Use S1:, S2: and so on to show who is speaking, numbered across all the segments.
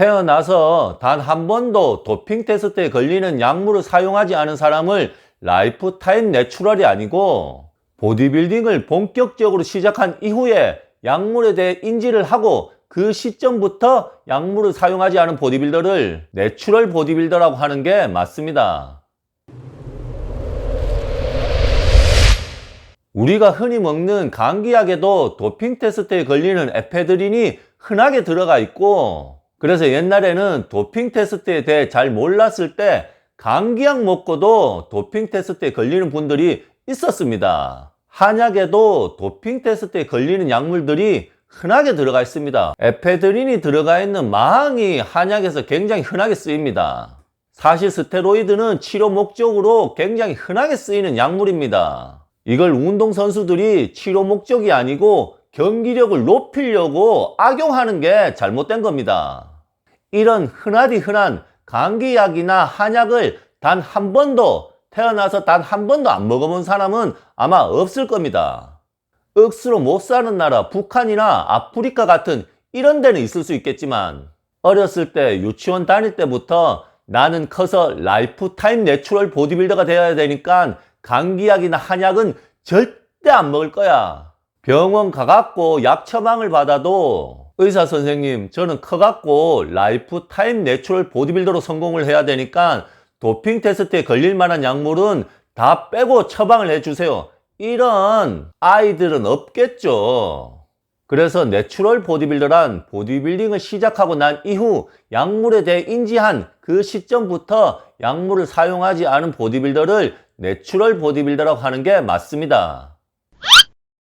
S1: 태어나서 단 한 번도 도핑 테스트에 걸리는 약물을 사용하지 않은 사람을 라이프타임 내추럴이 아니고 보디빌딩을 본격적으로 시작한 이후에 약물에 대해 인지를 하고 그 시점부터 약물을 사용하지 않은 보디빌더를 내추럴 보디빌더라고 하는 게 맞습니다. 우리가 흔히 먹는 감기약에도 도핑 테스트에 걸리는 에페드린이 흔하게 들어가 있고 그래서 옛날에는 도핑 테스트에 대해 잘 몰랐을 때 감기약 먹고도 도핑 테스트에 걸리는 분들이 있었습니다. 한약에도 도핑 테스트에 걸리는 약물들이 흔하게 들어가 있습니다. 에페드린이 들어가 있는 마항이 한약에서 굉장히 흔하게 쓰입니다. 사실 스테로이드는 치료 목적으로 굉장히 흔하게 쓰이는 약물입니다. 이걸 운동선수들이 치료 목적이 아니고 경기력을 높이려고 악용하는 게 잘못된 겁니다. 이런 흔하디 흔한 감기약이나 한약을 단 한 번도 태어나서 단 한 번도 안 먹어본 사람은 아마 없을 겁니다. 억수로 못 사는 나라 북한이나 아프리카 같은 이런 데는 있을 수 있겠지만 어렸을 때 유치원 다닐 때부터 나는 커서 라이프타임 내추럴 보디빌더가 되어야 되니까 감기약이나 한약은 절대 안 먹을 거야. 병원 가갖고 약 처방을 받아도 의사 선생님 저는 커갖고 라이프 타임 내추럴 보디빌더로 성공을 해야 되니까 도핑 테스트에 걸릴 만한 약물은 다 빼고 처방을 해주세요. 이런 아이들은 없겠죠. 그래서 내추럴 보디빌더란 보디빌딩을 시작하고 난 이후 약물에 대해 인지한 그 시점부터 약물을 사용하지 않은 보디빌더를 내추럴 보디빌더라고 하는 게 맞습니다.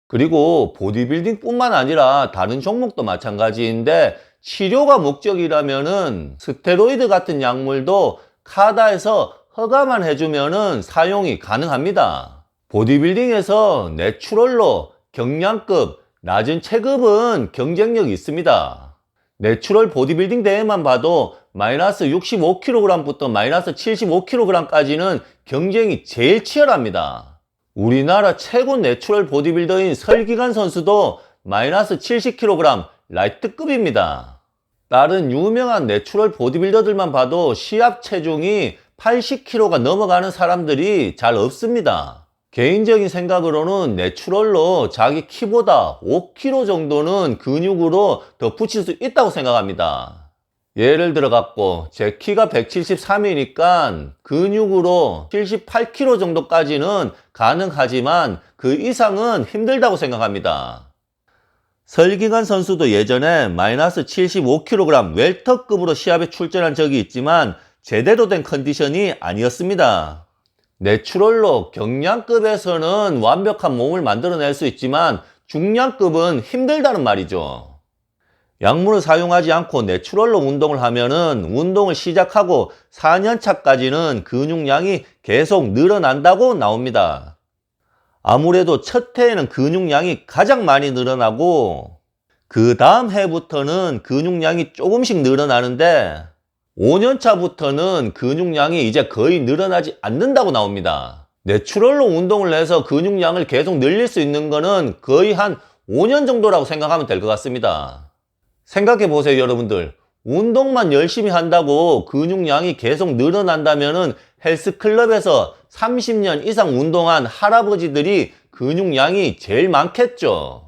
S1: 그리고 보디빌딩 뿐만 아니라 다른 종목도 마찬가지인데 치료가 목적이라면은 스테로이드 같은 약물도 카다에서 허가만 해주면은 사용이 가능합니다. 보디빌딩에서 내추럴로 경량급, 낮은 체급은 경쟁력이 있습니다. 내추럴 보디빌딩 대회만 봐도 마이너스 65kg부터 마이너스 75kg까지는 경쟁이 제일 치열합니다. 우리나라 최고 내추럴 보디빌더인 설기관 선수도 마이너스 70kg 라이트급입니다. 다른 유명한 내추럴 보디빌더들만 봐도 시합 체중이 80kg가 넘어가는 사람들이 잘 없습니다. 개인적인 생각으로는 내추럴로 자기 키보다 5kg 정도는 근육으로 더 붙일 수 있다고 생각합니다. 예를 들어 갖고 제 키가 173이니까 근육으로 78kg 정도까지는 가능하지만 그 이상은 힘들다고 생각합니다. 설기관 선수도 예전에 마이너스 75kg 웰터급으로 시합에 출전한 적이 있지만 제대로 된 컨디션이 아니었습니다. 내추럴로 경량급에서는 완벽한 몸을 만들어낼 수 있지만 중량급은 힘들다는 말이죠. 약물을 사용하지 않고 내추럴로 운동을 하면은 운동을 시작하고 4년 차까지는 근육량이 계속 늘어난다고 나옵니다. 아무래도 첫 해에는 근육량이 가장 많이 늘어나고 그 다음 해부터는 근육량이 조금씩 늘어나는데 5년 차부터는 근육량이 이제 거의 늘어나지 않는다고 나옵니다. 내추럴로 운동을 해서 근육량을 계속 늘릴 수 있는 거는 거의 한 5년 정도라고 생각하면 될 것 같습니다. 생각해 보세요, 여러분들. 운동만 열심히 한다고 근육량이 계속 늘어난다면은 헬스클럽에서 30년 이상 운동한 할아버지들이 근육량이 제일 많겠죠.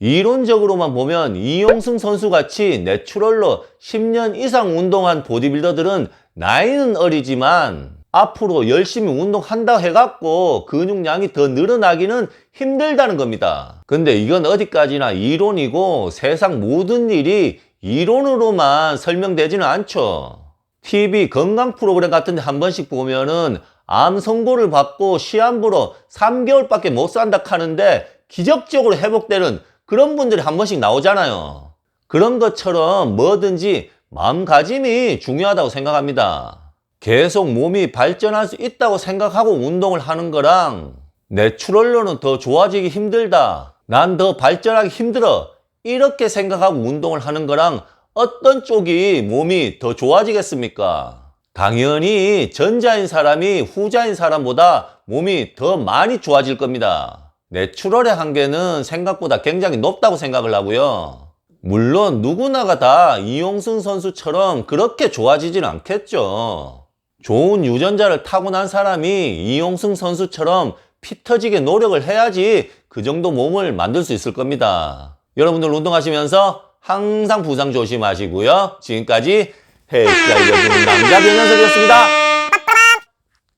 S1: 이론적으로만 보면 이용승 선수 같이 내추럴로 10년 이상 운동한 보디빌더들은 나이는 어리지만 앞으로 열심히 운동한다 해갖고 근육량이 더 늘어나기는 힘들다는 겁니다. 근데 이건 어디까지나 이론이고 세상 모든 일이 이론으로만 설명되지는 않죠. TV 건강 프로그램 같은 데 한 번씩 보면은 암 선고를 받고 시한부로 3개월밖에 못 산다 하는데 기적적으로 회복되는 그런 분들이 한 번씩 나오잖아요. 그런 것처럼 뭐든지 마음가짐이 중요하다고 생각합니다. 계속 몸이 발전할 수 있다고 생각하고 운동을 하는 거랑 내추럴로는 더 좋아지기 힘들다. 난 더 발전하기 힘들어. 이렇게 생각하고 운동을 하는 거랑 어떤 쪽이 몸이 더 좋아지겠습니까? 당연히 전자인 사람이 후자인 사람보다 몸이 더 많이 좋아질 겁니다. 내추럴의 한계는 생각보다 굉장히 높다고 생각을 하고요. 물론 누구나가 다 이용승 선수처럼 그렇게 좋아지진 않겠죠. 좋은 유전자를 타고난 사람이 이용승 선수처럼 피 터지게 노력을 해야지 그 정도 몸을 만들 수 있을 겁니다. 여러분들 운동하시면서 항상 부상 조심하시고요. 지금까지 헬스장에 오는 남자 변호사였습니다.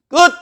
S1: 끝!